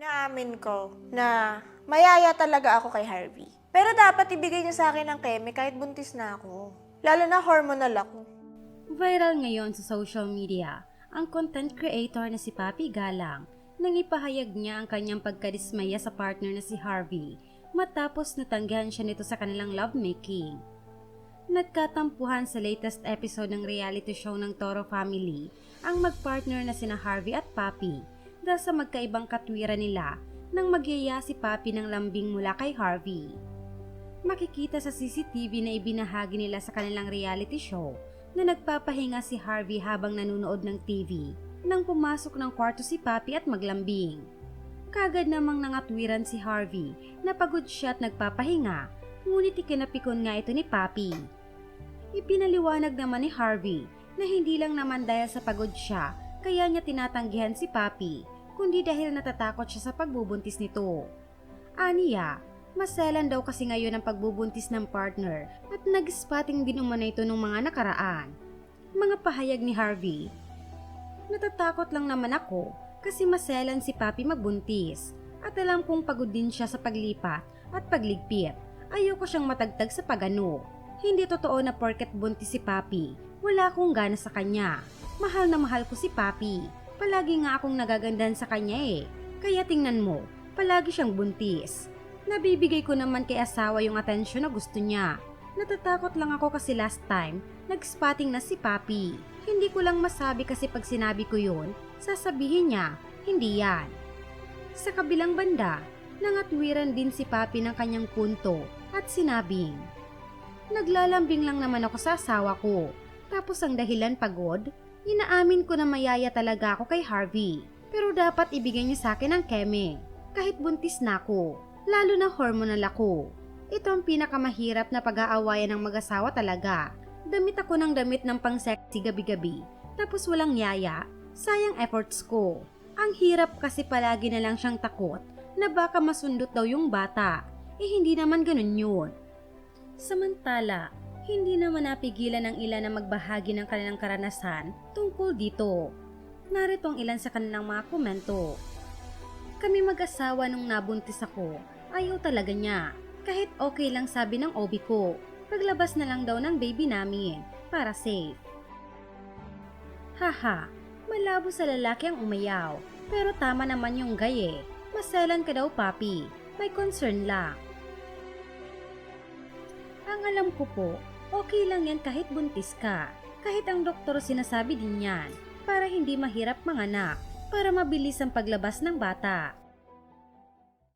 Naamin ko na mayaya talaga ako kay Harvey. Pero dapat ibigay niya sa akin ng keme kahit buntis na ako. Lalo na hormonal ako. Viral ngayon sa social media ang content creator na si Papi Galang nang ipahayag niya ang kanyang pagkadismaya sa partner na si Harvey matapos natanggihan siya nito sa kanilang lovemaking. Nagkatampuhan sa latest episode ng reality show ng Toro Family ang magpartner na sina Harvey at Papi dahil sa magkaibang katwiran nila nang magyaya si Papi ng lambing mula kay Harvey. Makikita sa CCTV na ibinahagi nila sa kanilang reality show na nagpapahinga si Harvey habang nanonood ng TV nang pumasok ng kwarto si Papi at maglambing. Kagad namang nangatwiran si Harvey na pagod siya at nagpapahinga, ngunit ikinapikon nga ito ni Papi. Ipinaliwanag naman ni Harvey na hindi lang naman dahil sa pagod siya kaya niya tinatanggihan si Papi, kundi dahil natatakot siya sa pagbubuntis nito. Aniya, maselan daw kasi ngayon ang pagbubuntis ng partner at nag-spotting din umano ito nung mga nakaraan. Mga pahayag ni Harvey, Natatakot lang naman ako kasi maselan si Papi magbuntis at alam kong pagod din siya sa paglipat at pagligpit. Ayoko siyang matagtag sa pagano. Hindi totoo na porket buntis si Papi, wala akong gana sa kanya. Mahal na mahal ko si Papi. Palagi nga akong nagagandahan sa kanya eh. Kaya tingnan mo, palagi siyang buntis. Nabibigay ko naman kay asawa yung atensyon na gusto niya. Natatakot lang ako kasi last time, nag-spotting na si Papi. Hindi ko lang masabi kasi pag sinabi ko yun, sasabihin niya, hindi yan. Sa kabilang banda, nangatwiran din si Papi ng kanyang punto at sinabing, Naglalambing lang naman ako sa asawa ko. Tapos ang dahilan pagod, inaamin ko na mayaya talaga ako kay Harvey. Pero dapat ibigay niya sa akin ang keme. Kahit buntis na ako, lalo na hormonal ako. Ito ang pinakamahirap na pag-aawayan ng mag-asawa talaga. Damit ako ng damit ng pang-sexy gabi-gabi, tapos walang yaya, sayang efforts ko. Ang hirap kasi palagi na lang siyang takot na baka masundot daw yung bata. Eh hindi naman ganun yun. Samantala, hindi naman napigilan ng ilan na magbahagi ng kanilang karanasan tungkol dito. Narito ang ilan sa kanilang mga komento. Kami mag-asawa nung nabuntis ako, ayaw talaga niya. Kahit okay lang sabi ng obi ko, paglabas na lang daw ng baby namin para safe. Haha, malabo sa lalaki ang umayaw, pero tama naman yung gay eh. Maselan ka daw papi, may concern lang. Ang alam ko po, okay lang yan kahit buntis ka. Kahit ang doktor sinasabi din yan, para hindi mahirap manganak, para mabilis ang paglabas ng bata.